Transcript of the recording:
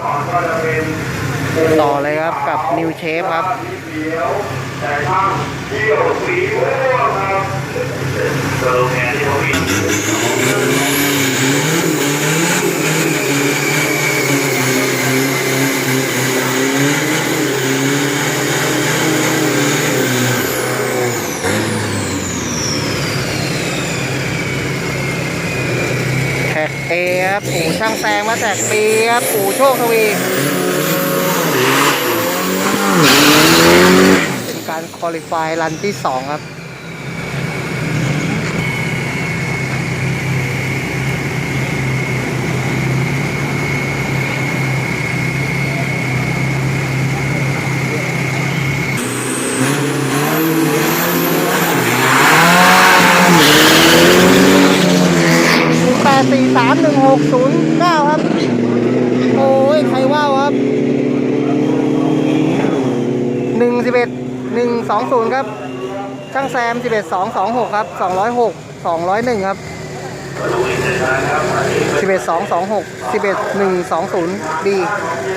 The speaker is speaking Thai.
ต่อเลยครับกับนิวเชฟครับเจอแกนที่เขาวิ่ง แท็ กเอครับอู่ช่างแซงมาแตกเปีครับอู่โชคทวีเป็นการคอลิฟายรันที่สองครับ สี่สามหนึ่งหกศูนย์เก้าครับ โอ้ย ใครว่าวครับหนึ่งสิบเอ็ดหนึ่งสองศูนย์ครับ ช่างแซมสิบเอ็ดสองสองหกครับสองร้อยหกสองร้อยหนึ่งครับสิบเอ็ดสองสองหกสิบเอ็ดหนึ่งสองศูนย์ดี